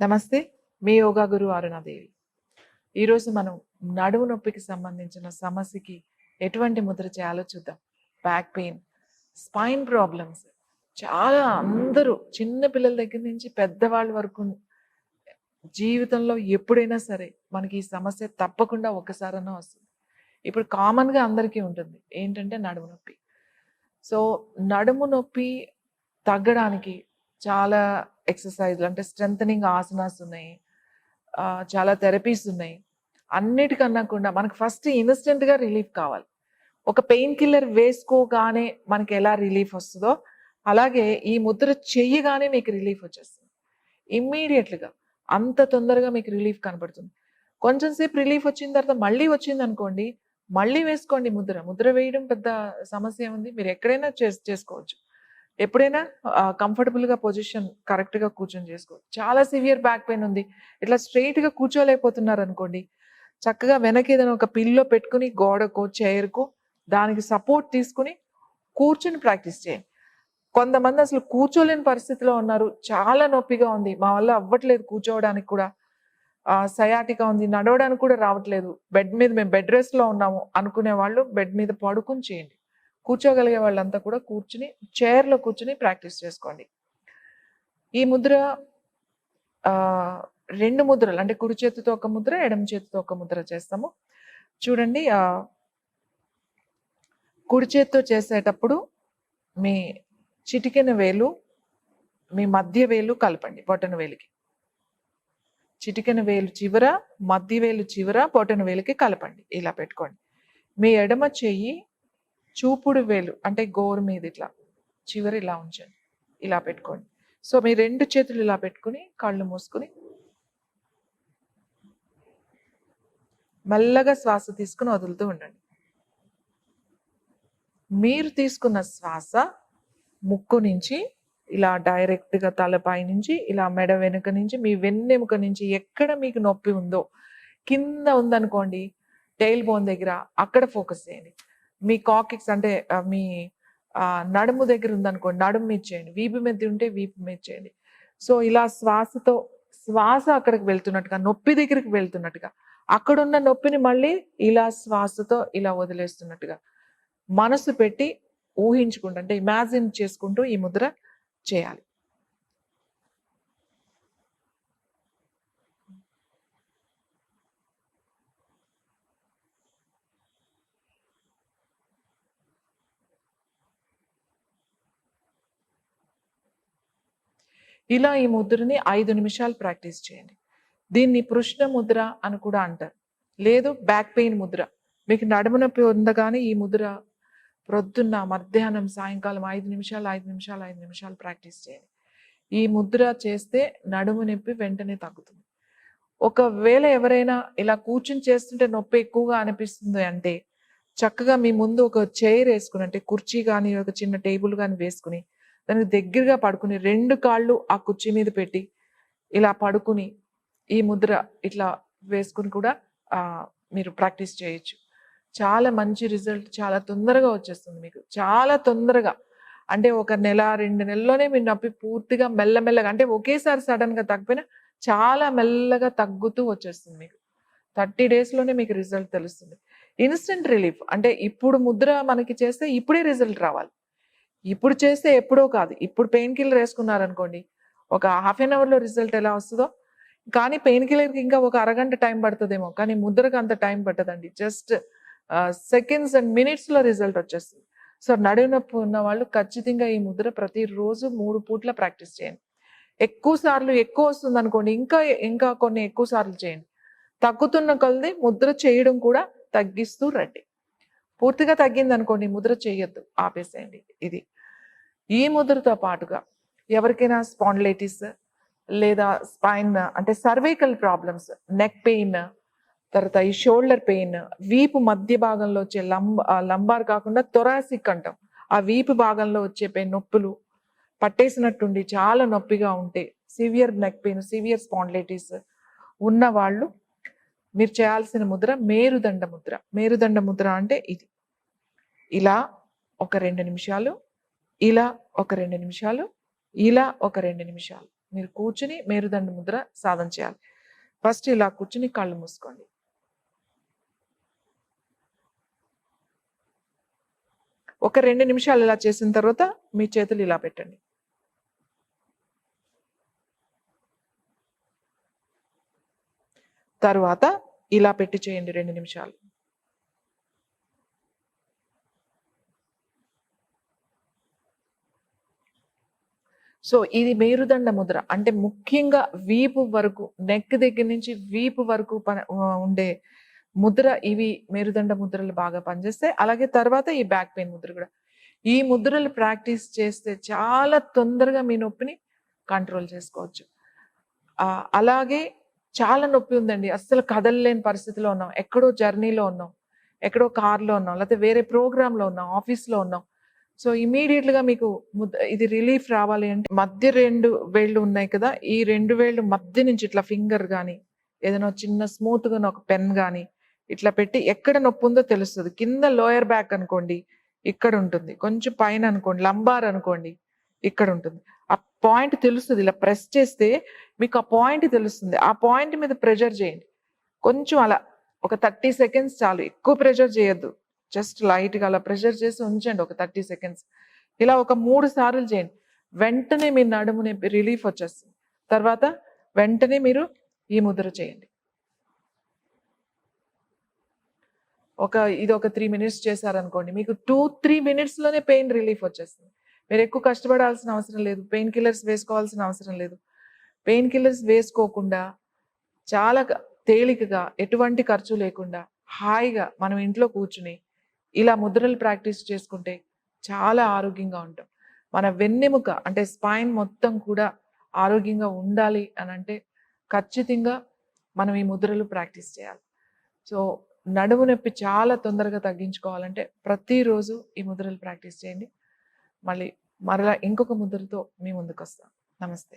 నమస్తే మీ యోగా గురు అరుణాదేవి. ఈరోజు మనం నడుము నొప్పికి సంబంధించిన సమస్యకి ఎటువంటి ముద్ర చేయాలో చూద్దాం. బ్యాక్ పెయిన్ స్పైన్ ప్రాబ్లమ్స్ చాలా అందరూ చిన్న పిల్లల దగ్గర నుంచి పెద్దవాళ్ళ వరకు జీవితంలో ఎప్పుడైనా సరే మనకి ఈ సమస్య తప్పకుండా ఒకసారన్నా వస్తుంది. ఇప్పుడు కామన్గా అందరికీ ఉంటుంది. ఏంటంటే నడుము నొప్పి. సో నడుము నొప్పి తగ్గడానికి చాలా ఎక్సర్సైజ్లు అంటే స్ట్రెంగ్ ఆసనాస్ ఉన్నాయి. చాలా థెరపీస్ ఉన్నాయి. అన్నిటికన్నా కూడా మనకు ఫస్ట్ ఇన్స్టెంట్గా రిలీఫ్ కావాలి. ఒక పెయిన్ కిల్లర్ వేసుకోగానే మనకి ఎలా రిలీఫ్ వస్తుందో అలాగే ఈ ముద్ర చెయ్యగానే మీకు రిలీఫ్ వచ్చేస్తుంది. ఇమ్మీడియట్లుగా అంత తొందరగా మీకు రిలీఫ్ కనబడుతుంది కొంచెం సేపు రిలీఫ్ వచ్చిన తర్వాత మళ్ళీ వచ్చింది అనుకోండి మళ్ళీ వేసుకోండి ముద్ర. ముద్ర వేయడం పెద్ద సమస్య ఉంది మీరు ఎక్కడైనా చేస్ చేసుకోవచ్చు. ఎప్పుడైనా కంఫర్టబుల్గా పొజిషన్ కరెక్ట్గా కూర్చొని చేసుకో. చాలా సివియర్ బ్యాక్ పెయిన్ ఉంది. ఇట్లా స్ట్రైట్గా కూర్చోలేకపోతున్నారు అనుకోండి చక్కగా వెనక ఏదైనా ఒక పిల్లో పెట్టుకుని గోడకో చైర్కో దానికి సపోర్ట్ తీసుకుని కూర్చుని ప్రాక్టీస్ చేయండి. కొంతమంది అసలు కూర్చోలేని పరిస్థితిలో ఉన్నారు. చాలా నొప్పిగా ఉంది. మా వల్ల అవ్వట్లేదు కూర్చోవడానికి కూడా. సయాటిగా ఉంది. నడవడానికి కూడా రావట్లేదు. బెడ్ మీద మేము బెడ్ రెస్ట్లో ఉన్నాము అనుకునే వాళ్ళు బెడ్ మీద పడుకుని చేయండి. కూర్చోగలిగే వాళ్ళంతా కూడా కూర్చుని చైర్లో కూర్చుని ప్రాక్టీస్ చేసుకోండి. ఈ ముద్ర రెండు ముద్రలు అంటే కుడి చేతితో ఒక ముద్ర ఎడమ చేతితో ఒక ముద్ర చేస్తాము. చూడండి కుడి చేతితో చేసేటప్పుడు మీ చిటికెన వేలు మీ మధ్య వేలు కలపండి బొటన వేలికి. చిటికెన వేలు చివర మధ్య వేలు చివర బొటన వేలికి కలపండి ఇలా పెట్టుకోండి. మీ ఎడమ చెయ్యి చూపుడు వేలు అంటే గోరు మీద ఇట్లా చివరి ఇలా ఉంచండి ఇలా పెట్టుకోండి. సో మీ రెండు చేతులు ఇలా పెట్టుకుని కళ్ళు మూసుకుని మెల్లగా శ్వాస తీసుకుని వదులుతూ ఉండండి. మీరు తీసుకున్న శ్వాస ముక్కు నుంచి ఇలా డైరెక్ట్గా తలపై నుంచి ఇలా మెడ వెనుక నుంచి మీ వెన్నెముక నుంచి ఎక్కడ మీకు నొప్పి ఉందో కింద ఉందనుకోండి టైల్ బోన్ దగ్గర అక్కడ ఫోకస్ చేయండి. మీ కాకిక్స్ అంటే మీ నడుము దగ్గర ఉందనుకోండి నడుము మీద చేయండి. వీపు మీద ఉంటే వీపు మీద చేయండి. సో ఇలా శ్వాసతో శ్వాస అక్కడికి వెళ్తున్నట్టుగా నొప్పి దగ్గరికి వెళ్తున్నట్టుగా అక్కడున్న నొప్పిని మళ్ళీ ఇలా శ్వాసతో ఇలా వదిలేస్తున్నట్టుగా మనసు పెట్టి ఊహించుకుంటూ అంటే ఇమాజిన్ చేసుకుంటూ ఈ ముద్ర చేయాలి. ఇలా ఈ ముద్రని ఐదు నిమిషాలు ప్రాక్టీస్ చేయండి. దీన్ని పృష్ణ ముద్ర అని కూడా అంటారు. లేదు బ్యాక్ పెయిన్ ముద్ర. మీకు నడుము నొప్పి ఉందగానే ఈ ముద్ర ప్రొద్దున్న మధ్యాహ్నం సాయంకాలం ఐదు నిమిషాలు ఐదు నిమిషాలు ఐదు నిమిషాలు ప్రాక్టీస్ చేయండి. ఈ ముద్ర చేస్తే నడుము నొప్పి వెంటనే తగ్గుతుంది. ఒకవేళ ఎవరైనా ఇలా కూర్చుని చేస్తుంటే నొప్పి ఎక్కువగా అనిపిస్తుంది అంటే చక్కగా మీ ముందు ఒక చైర్ వేసుకుని అంటే కుర్చీ కానీ ఒక చిన్న టేబుల్ కానీ వేసుకుని దానికి దగ్గరగా పడుకుని రెండు కాళ్ళు ఆ కుర్చీ మీద పెట్టి ఇలా పడుకుని ఈ ముద్ర ఇట్లా వేసుకుని కూడా మీరు ప్రాక్టీస్ చేయొచ్చు. చాలా మంచి రిజల్ట్ చాలా తొందరగా వచ్చేస్తుంది మీకు. చాలా తొందరగా. అంటే ఒక నెల రెండు నెలల్లోనే మీ నొప్పి పూర్తిగా మెల్లమెల్లగా అంటే ఒకేసారి సడన్గా తగ్గిపోయినా చాలా మెల్లగా తగ్గుతూ వచ్చేస్తుంది మీకు. థర్టీ డేస్లోనే మీకు రిజల్ట్ తెలుస్తుంది. Instant relief. అంటే ఇప్పుడు ముద్ర మనకి చేస్తే ఇప్పుడే రిజల్ట్ రావాలి. ఇప్పుడు చేస్తే ఎప్పుడో కాదు. ఇప్పుడు పెయిన్ కిల్లర్ వేసుకున్నారనుకోండి ఒక హాఫ్ అన్ అవర్లో రిజల్ట్ ఎలా వస్తుందో కానీ పెయిన్ కిల్లర్కి ఇంకా ఒక అరగంట టైం పడుతుందేమో కానీ ముద్రకు అంత టైం పట్టదండి. జస్ట్ సెకండ్స్ అండ్ మినిట్స్లో రిజల్ట్ వచ్చేస్తుంది. సో నడుము నొప్పి ఉన్న వాళ్ళు ఖచ్చితంగా ఈ ముద్ర ప్రతిరోజు మూడు పూట్ల ప్రాక్టీస్ చేయండి. ఎక్కువ సార్లు ఎక్కువ వస్తుంది అనుకోండి ఇంకా ఇంకా కొన్ని ఎక్కువ సార్లు చేయండి. తగ్గుతున్న కొలది ముద్ర చేయడం కూడా తగ్గిస్తూ రండి. పూర్తిగా తగ్గింది అనుకోండి ముద్ర చేయొద్దు ఆపేసేయండి ఇది. ఈ ముద్రతో పాటుగా ఎవరికైనా స్పాండ్లైటిస్ లేదా స్పైన్ అంటే సర్వైకల్ ప్రాబ్లమ్స్ నెక్ పెయిన్ తర్వాత ఈ షోల్డర్ పెయిన్ వీపు మధ్య భాగంలో వచ్చే లంబ లంబార్ కాకుండా తొరాసిక్ అంటాం. ఆ వీపు భాగంలో వచ్చే పెయిన్ నొప్పులు పట్టేసినట్టుండి చాలా నొప్పిగా ఉంటే severe neck pain severe spondylitis ఉన్న వాళ్ళు మీరు చేయాల్సిన ముద్ర మేరుదండ ముద్ర. మేరుదండ ముద్ర అంటే ఇది. ఇలా ఒక రెండు నిమిషాలు ఇలా ఒక రెండు నిమిషాలు ఇలా ఒక రెండు నిమిషాలు. మీరు కూర్చుని మేరుదండ ముద్ర సాధన చేయాలి. ఫస్ట్ ఇలా కూర్చుని కళ్ళు మూసుకోండి. ఒక రెండు నిమిషాలు ఇలా చేసిన తర్వాత మీ చేతులు ఇలా పెట్టండి. తర్వాత ఇలా పెట్టి చేయండి రెండు నిమిషాలు. సో ఇది మేరుదండ ముద్ర. అంటే ముఖ్యంగా వీపు వరకు నెక్ దగ్గర నుంచి వీపు వరకు పని ఉండే ముద్ర ఇవి మేరుదండ ముద్రలు బాగా పనిచేస్తాయి. అలాగే తర్వాత ఈ బ్యాక్ పెయిన్ ముద్ర కూడా. ఈ ముద్రలు ప్రాక్టీస్ చేస్తే చాలా తొందరగా మీ నొప్పిని కంట్రోల్ చేసుకోవచ్చు. అలాగే చాలా నొప్పి ఉందండి. అస్సలు కదలలేని పరిస్థితిలో ఉన్నాం. ఎక్కడో జర్నీలో ఉన్నాం. ఎక్కడో కార్లో ఉన్నాం. లేకపోతే వేరే ప్రోగ్రాంలో ఉన్నాం. ఆఫీస్లో ఉన్నాం. సో ఇమీడియట్గా మీకు ఇది రిలీఫ్ రావాలి అంటే మధ్య రెండు వేళ్ళు ఉన్నాయి కదా. ఈ రెండు వేళ్ళు మధ్య నుంచి ఇట్లా ఫింగర్ కానీ ఏదైనా చిన్న స్మూత్గా ఒక పెన్ కానీ ఇట్లా పెట్టి ఎక్కడ నొప్పి ఉందో తెలుస్తుంది. కింద లోయర్ బ్యాక్ అనుకోండి ఇక్కడ ఉంటుంది. కొంచెం పైన అనుకోండి లంబార్ అనుకోండి ఇక్కడ ఉంటుంది. ఆ పాయింట్ తెలుస్తుంది. ఇలా ప్రెస్ చేస్తే మీకు ఆ పాయింట్ తెలుస్తుంది. ఆ పాయింట్ మీద ప్రెజర్ చేయండి. కొంచెం అలా ఒక థర్టీ సెకండ్స్ చాలు. ఎక్కువ ప్రెషర్ చేయొద్దు. జస్ట్ లైట్గా అలా ప్రెషర్ చేసి ఉంచండి ఒక థర్టీ సెకండ్స్. ఇలా ఒక మూడు సార్లు చేయండి. వెంటనే మీ నడుముని రిలీఫ్ వచ్చేస్తుంది. తర్వాత వెంటనే మీరు ఈ ముద్ర చేయండి. ఒక ఇది ఒక త్రీ మినిట్స్ చేశారనుకోండి. మీకు టూ త్రీ మినిట్స్లోనే పెయిన్ రిలీఫ్ వచ్చేస్తుంది. మీరు ఎక్కువ కష్టపడాల్సిన అవసరం లేదు. పెయిన్ కిల్లర్స్ వేసుకోవాల్సిన అవసరం లేదు. పెయిన్ కిల్లర్స్ వేసుకోకుండా చాలా తేలికగా ఎటువంటి ఖర్చు లేకుండా హాయిగా మనం ఇంట్లో కూర్చుని ఇలా ముద్రలు ప్రాక్టీస్ చేసుకుంటే చాలా ఆరోగ్యంగా ఉంటాం. మన వెన్నెముక అంటే స్పైన్ మొత్తం కూడా ఆరోగ్యంగా ఉండాలి అని అంటే ఖచ్చితంగా మనం ఈ ముద్రలు ప్రాక్టీస్ చేయాలి. సో నడుము నొప్పి చాలా తొందరగా తగ్గించుకోవాలంటే ప్రతిరోజు ఈ ముద్రలు ప్రాక్టీస్ చేయండి. మళ్ళీ మరలా ఇంకొక ముద్రతో మీ ముందుకు వస్తాం నమస్తే.